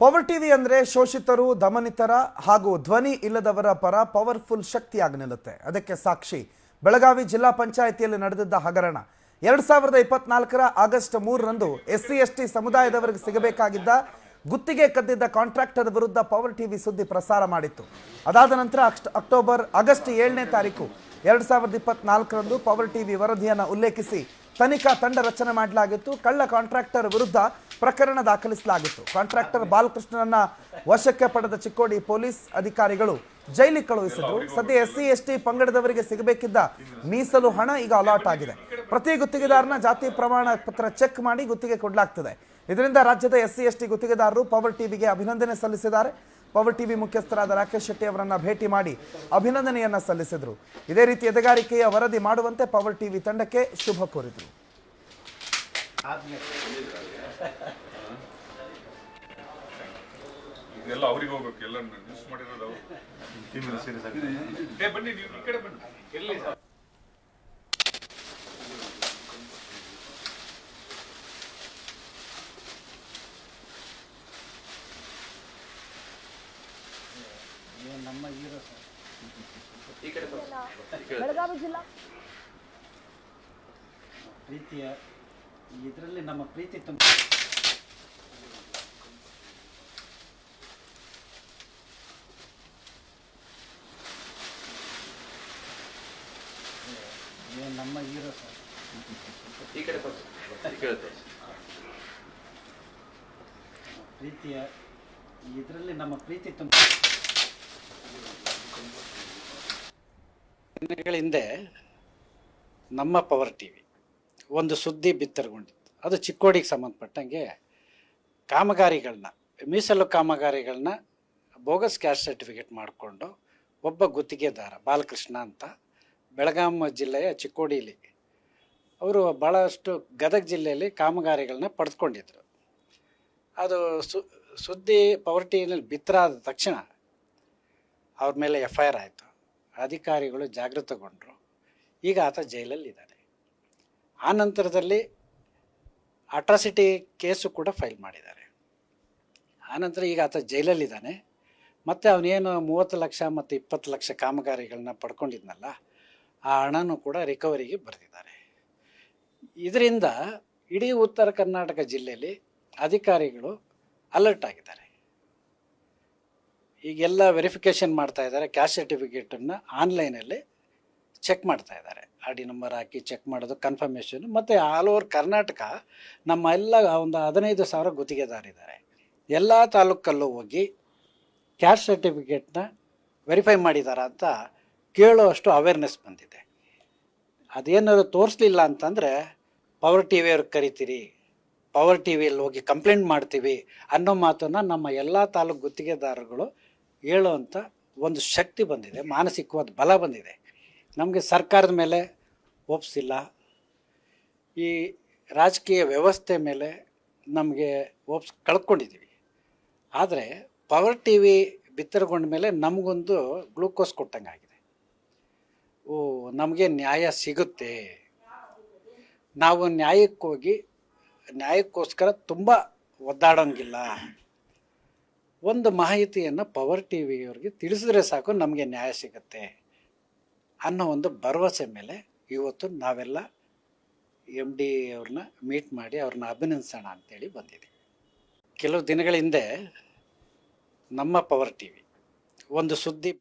Power TV ಅಂದ್ರೆ ಶೋಷಿತರು, ದಮನಿತರ ಹಾಗೂ ಧ್ವನಿ ಇಲ್ಲದವರ ಪರ ಪವರ್ಫುಲ್ ಶಕ್ತಿಯಾಗಿ ನಿಲ್ಲುತ್ತೆ. ಅದಕ್ಕೆ ಸಾಕ್ಷಿ, ಬೆಳಗಾವಿ ಜಿಲ್ಲಾ ಪಂಚಾಯಿತಿಯಲ್ಲಿ ನಡೆದಿದ್ದ ಹಗರಣ. ಎರಡ್ ಸಾವಿರದ ಇಪ್ಪತ್ನಾಲ್ಕರ ಆಗಸ್ಟ್ ಮೂರರಂದು ಎಸ್ ಸಿ ಎಸ್ ಟಿ ಸಮುದಾಯದವರಿಗೆ ಸಿಗಬೇಕಾಗಿದ್ದ ಗುತ್ತಿಗೆ ಕದ್ದಿದ್ದ ಕಾಂಟ್ರಾಕ್ಟರ್ ವಿರುದ್ಧ ಪವರ್ ಟಿವಿ ಸುದ್ದಿ ಪ್ರಸಾರ ಮಾಡಿತ್ತು. ಅದಾದ ನಂತರ ಅಕ್ಟೋಬರ್ ಆಗಸ್ಟ್ ಏಳನೇ ತಾರೀಕು ಎರಡ್ ಸಾವಿರದ ಇಪ್ಪತ್ನಾಲ್ಕರಂದು ಪವರ್ ಟಿವಿ ವರದಿಯನ್ನು ಉಲ್ಲೇಖಿಸಿ ತನಿಖಾ ತಂಡ ರಚನೆ ಮಾಡಲಾಗಿತ್ತು. ಕಳ್ಳ ಕಾಂಟ್ರಾಕ್ಟರ್ ವಿರುದ್ಧ ಪ್ರಕರಣ ದಾಖಲಿಸಲಾಗಿತ್ತು. ಕಾಂಟ್ರಾಕ್ಟರ್ ಬಾಲಕೃಷ್ಣನನ್ನ ವಶಕ್ಕೆ ಪಡೆದ ಚಿಕ್ಕೋಡಿ ಪೊಲೀಸ್ ಅಧಿಕಾರಿಗಳು ಜೈಲಿಗೆ ಕಳುಹಿಸಿದ್ರು. ಸದ್ಯ ಎಸ್ ಸಿ ಎಸ್ ಟಿ ಪಂಗಡದವರಿಗೆ ಸಿಗಬೇಕಿದ್ದ ಮೀಸಲು ಹಣ ಈಗ ಅಲಾಟ್ ಆಗಿದೆ. ಪ್ರತಿ ಗುತ್ತಿಗೆದಾರನ ಜಾತಿ ಪ್ರಮಾಣ ಪತ್ರ ಚೆಕ್ ಮಾಡಿ ಗುತ್ತಿಗೆ ಕೊಡಲಾಗ್ತದೆ. ಇದರಿಂದ ರಾಜ್ಯದ ಎಸ್ ಸಿ ಎಸ್ ಟಿ ಗುತ್ತಿಗೆದಾರರು ಪವರ್ ಟಿವಿಗೆ ಅಭಿನಂದನೆ ಸಲ್ಲಿಸಿದ್ದಾರೆ. ಪವರ್ ಟಿವಿ ಮುಖ್ಯಸ್ಥರಾದ ರಾಕೇಶ್ ಶೆಟ್ಟಿ ಅವರನ್ನ ಭೇಟಿ ಮಾಡಿ ಅಭಿನಂದನೆಯನ್ನ ಸಲ್ಲಿಸಿದರು. ಇದೇ ರೀತಿ ಎದೆಗಾರಿಕೆಯ ವರದಿ ಮಾಡುವಂತೆ ಪವರ್ ಟಿವಿ ತಂಡಕ್ಕೆ ಶುಭ ಕೋರಿದರು. ಇದೆಲ್ಲ ಅವ್ರಿಗೆ ಹೋಗ್ಬೇಕು ಎಲ್ಲ ನ್ಯೂಸ್ ಮಾಡಿರೋದು ಅವ್ರು. ಬನ್ನಿ ನೀವು ಈ ಕಡೆ ಬನ್ನಿ. ಎಲ್ಲಿ? ನಮ್ಮ ಹೀರೋ ಸರ್ ಬೆಳಗಾವಿ ಜಿಲ್ಲಾ. ಪ್ರೀತಿಯ ಇದರಲ್ಲಿ ನಮ್ಮ ಪ್ರೀತಿ ತುಂಬ. ನಮ್ಮ ಹೀರೋ ಸರ್. ಪ್ರೀತಿಯ ಇದರಲ್ಲಿ ನಮ್ಮ ಪ್ರೀತಿ ತುಂಬ. ದಿನಗಳ ಹಿಂದೆ ನಮ್ಮ ಪವರ್ ಟಿ ವಿ ಒಂದು ಸುದ್ದಿ ಬಿತ್ತರಗೊಂಡಿತ್ತು. ಅದು ಚಿಕ್ಕೋಡಿಗೆ ಸಂಬಂಧಪಟ್ಟಂಗೆ ಕಾಮಗಾರಿಗಳನ್ನ, ಮೀಸಲು ಕಾಮಗಾರಿಗಳನ್ನ ಬೋಗಸ್ ಕ್ಯಾಸ್ಟ್ ಸರ್ಟಿಫಿಕೇಟ್ ಮಾಡಿಕೊಂಡು ಒಬ್ಬ ಗುತ್ತಿಗೆದಾರ ಬಾಲಕೃಷ್ಣ ಅಂತ ಬೆಳಗಾಂ ಜಿಲ್ಲೆಯ ಚಿಕ್ಕೋಡಿಲಿ, ಅವರು ಭಾಳಷ್ಟು ಗದಗ ಜಿಲ್ಲೆಯಲ್ಲಿ ಕಾಮಗಾರಿಗಳನ್ನ ಪಡೆದುಕೊಂಡಿದ್ರು. ಅದು ಸು, ಸುದ್ದಿ ಪವರ್ಟಿನಲ್ಲಿ ಬಿತ್ತರಾದ ತಕ್ಷಣ ಅವ್ರ ಮೇಲೆ ಎಫ್ ಐ ಆರ್ ಆಯಿತು. ಅಧಿಕಾರಿಗಳು ಜಾಗೃತಗೊಂಡರು. ಈಗ ಆತ ಜೈಲಲ್ಲಿದ್ದಾನೆ ಆ ನಂತರದಲ್ಲಿ ಅಟ್ರಾಸಿಟಿ ಕೇಸು ಕೂಡ ಫೈಲ್ ಮಾಡಿದ್ದಾರೆ. ಆನಂತರ ಈಗ ಆತ ಜೈಲಲ್ಲಿದ್ದಾನೆ. ಮತ್ತು ಅವನೇನು ಮೂವತ್ತು ಲಕ್ಷ ಮತ್ತು ಇಪ್ಪತ್ತು ಲಕ್ಷ ಕಾಮಗಾರಿಗಳನ್ನ ಪಡ್ಕೊಂಡಿದ್ನಲ್ಲ, ಆ ಹಣನೂ ಕೂಡ ರಿಕವರಿಗೆ ಬರೆದಿದ್ದಾರೆ. ಇದರಿಂದ ಇಡೀ ಉತ್ತರ ಕರ್ನಾಟಕ ಜಿಲ್ಲೆಯಲ್ಲಿ ಅಧಿಕಾರಿಗಳು ಅಲರ್ಟ್ ಆಗಿದ್ದಾರೆ. ಈಗೆಲ್ಲ ವೆರಿಫಿಕೇಷನ್ ಮಾಡ್ತಾ ಇದ್ದಾರೆ, ಕ್ಯಾಶ್ ಸರ್ಟಿಫಿಕೇಟನ್ನು ಆನ್ಲೈನಲ್ಲಿ ಚೆಕ್ ಮಾಡ್ತಾ ಇದ್ದಾರೆ. ಆರ್ ಡಿ ನಂಬರ್ ಹಾಕಿ ಚೆಕ್ ಮಾಡೋದು ಕನ್ಫರ್ಮೇಷನ್ ಮತ್ತು ಆಲ್ ಓವರ್ ಕರ್ನಾಟಕ ನಮ್ಮ ಎಲ್ಲ ಒಂದು ಹದಿನೈದು ಸಾವಿರ ಗುತ್ತಿಗೆದಾರಿದ್ದಾರೆ. ಎಲ್ಲ ತಾಲೂಕಲ್ಲೂ ಹೋಗಿ ಕ್ಯಾಶ್ ಸರ್ಟಿಫಿಕೇಟ್ನ ವೆರಿಫೈ ಮಾಡಿದಾರ ಅಂತ ಕೇಳುವಷ್ಟು ಅವೇರ್ನೆಸ್ ಬಂದಿದೆ. ಅದೇನಾದ್ರು ತೋರಿಸ್ಲಿಲ್ಲ ಅಂತಂದರೆ ಪವರ್ ಟಿ ವಿಯವ್ರಿಗೆ ಕರಿತೀರಿ ಪವರ್ ಟಿ ವಿಯಲ್ಲಿ ಹೋಗಿ ಕಂಪ್ಲೇಂಟ್ ಮಾಡ್ತೀವಿ ಅನ್ನೋ ಮಾತನ್ನು ನಮ್ಮ ಎಲ್ಲ ತಾಲೂಕು ಗುತ್ತಿಗೆದಾರರುಗಳು ಹೇಳುವಂಥ ಒಂದು ಶಕ್ತಿ ಬಂದಿದೆ, ಮಾನಸಿಕವಾದ ಬಲ ಬಂದಿದೆ. ನಮಗೆ ಸರ್ಕಾರದ ಮೇಲೆ ಒಪ್ಸಿಲ್ಲ. ಈ ರಾಜಕೀಯ ವ್ಯವಸ್ಥೆ ಮೇಲೆ ನಮಗೆ ಒಪ್ಸ್ ಕಳ್ಕೊಂಡಿದ್ದೀವಿ ಆದರೆ ಪವರ್ ಟಿ ವಿ ಬಿತ್ತರಗೊಂಡ ಮೇಲೆ ನಮಗೊಂದು ಗ್ಲೂಕೋಸ್ ಕೊಟ್ಟಂಗಾಗಿದೆ. ಓ, ನಮಗೆ ನ್ಯಾಯ ಸಿಗುತ್ತೆ. ನಾವು ನ್ಯಾಯಕ್ಕೆ ಹೋಗಿ, ನ್ಯಾಯಕ್ಕೋಸ್ಕರ ತುಂಬ ಒದ್ದಾಡೋಂಗಿಲ್ಲ. ಒಂದು ಮಾಹಿತಿಯನ್ನು ಪವರ್ ಟಿ ವಿಯವ್ರಿಗೆ ತಿಳಿಸಿದ್ರೆ ಸಾಕು ನಮಗೆ ನ್ಯಾಯ ಸಿಗುತ್ತೆ. ಅನ್ನೋ ಒಂದು ಭರವಸೆ ಮೇಲೆ ಇವತ್ತು ನಾವೆಲ್ಲ ಎಂ ಡಿ ಅವ್ರನ್ನ ಮೀಟ್ ಮಾಡಿ ಅವ್ರನ್ನ ಅಭಿನಂದಿಸೋಣ ಅಂತೇಳಿ ಬಂದಿದೆ ಕೆಲವು ದಿನಗಳ ಹಿಂದೆ ನಮ್ಮ ಪವರ್ ಟಿ ವಿ ಒಂದು ಸುದ್ದಿ